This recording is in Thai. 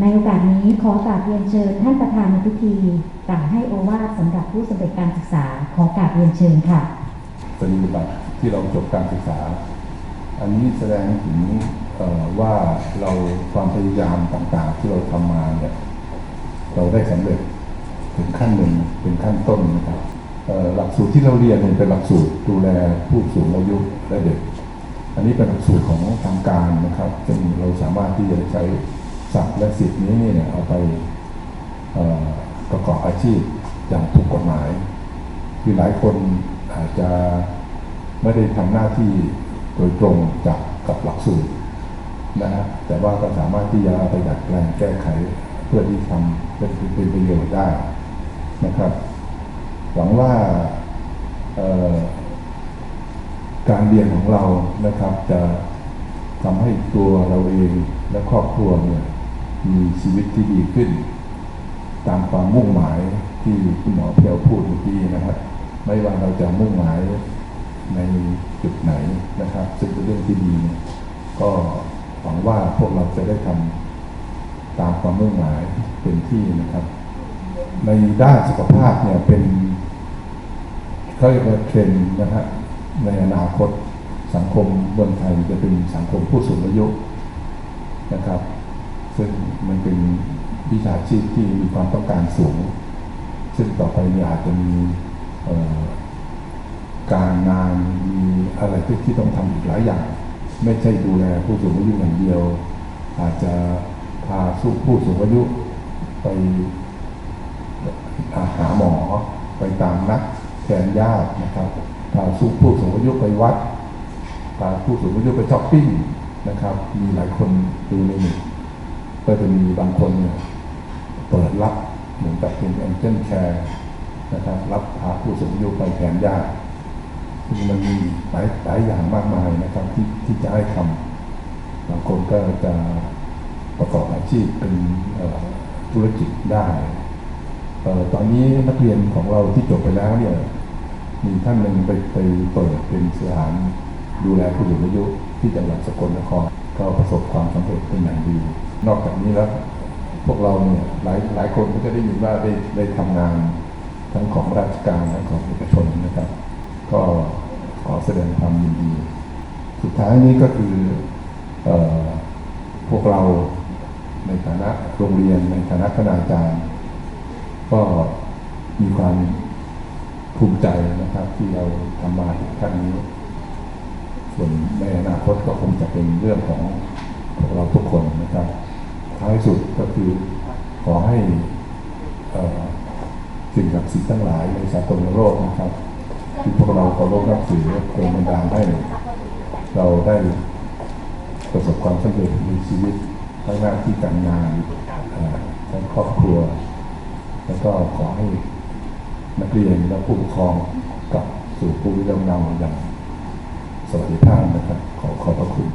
ในโอกาสนี้ขอกราบเรียนเชิญท่านประธานในพิธีกล่าวให้โอวาทสำหรับผู้สำเร็จการศึกษาขอกราบเรียนเชิญค่ะปฏิบัติที่เราจบการศึกษา อันนี้แสดงถึงว่าเราความพยายามต่างๆ ที่เราทำมาเนี่ยเราได้สำเร็จถึงขั้นหนึ่งเป็นขั้นต้นนะครับหลักสูตรที่เราเรียนเนี่ยเป็นหลักสูตรดูแลผู้สูงอายุและเด็ก อันนี้เป็นหลักสูตรของทางการนะครับซึ่งเราสามารถที่จะใช้ ศัพท์และสิทธินี้เนี่ยเอาไปประกอบอาชีพอย่างถูกกฎหมาย คือหลายคนอาจจะไม่ได้ทำหน้าที่โดยตรงจากกับหลักสูตรนะฮะแต่ว่าก็สามารถที่จะไปดัดแปลงแก้ไขเพื่อที่ทำเป็นเป็นประโยชน์ได้นะครับ หวังว่าการเรียนของเรานะครับจะทำให้ตัวเราเองและครอบครัวเนี่ย มีชีวิตที่ดีขึ้น ตามความมุ่งหมายที่คุณหมอเพียวพูดเมื่อกี้นะครับ ไม่ว่าเราจะมุ่งหมายในจุดไหนนะครับ ซึ่งเป็นเรื่องที่ดี ก็หวังว่าพวกเราจะได้ทำตามความมุ่งหมายเป็นที่นะครับ ในด้านสุขภาพเนี่ยเป็นเขาเรียกว่าเทรนด์นะฮะในอนาคตสังคมเมืองไทยจะเป็นสังคมผู้สูงอายุนะครับ ซึ่งมันเป็นวิชาชีพที่มีความต้องการสูง ซึ่งต่อไปเนี่ยอาจจะมีการงานมีอะไรที่ที่ต้องทำอีกหลายอย่าง ไม่ใช่ดูแลผู้สูงอายุอย่างเดียว อาจจะพาสู้ผู้สูงอายุไปหาหมอไปตามนัดแทนญาตินะครับพาสู้ผู้สูงอายุไปวัดพาผู้สูงอายุไปช้อปปิ้งนะครับ มีหลายคนดูในหนึ่ง ก็จะมีบางคนเนี่ยเปิดรับเหมือนกับเป็นแองเจิลแคร์นะครับ รับพาผู้สูงอายุไปแทนญาติซึ่งมันมีหลายหลายอย่างมากมายนะครับที่ที่จะให้ทำบางคนก็จะประกอบอาชีพเป็นธุรกิจได้ตอนนี้นักเรียนของเราที่จบไปแล้วเนี่ยมีท่านหนึ่งไปไปเปิดเป็นสถานดูแลผู้สูงอายุที่จังหวัดสกลนคร ก็ประสบความสำเร็จเป็นอย่างดี นอกจากนี้แล้ว พวกเราเนี่ยหลายหลายคนก็จะได้ยินว่าได้ได้ทำงานทั้งของราชการและของเอกชนนะครับ ก็ขอแสดงความยินดี สุดท้ายนี้ก็คือออพวกเราในฐานะโรงเรียนในฐานะคณาจารย์ ก็มีความภูมิใจนะครับ ที่เราทำมาถึงขั้นนี้ ส่วนในอนาคตก็คงจะเป็นเรื่องของพวกเราทุกคนนะครับท้ายสุดก็คือขอให้สิ่งศักดิ์สิทธิ์ทั้งหลายในสากลโลกนะครับ ที่พวกเราเคารพนับถือโดยบันดาลให้เราได้ประสบความสำเร็จในชีวิตทั้งหน้าที่การงานทั้งครอบครัว แล้วก็ขอให้นักเรียนและผู้ปกครองกลับสู่ภูมิลำเนาอย่าง สวัสดิภาพนะครับ ขอขอบพระคุณ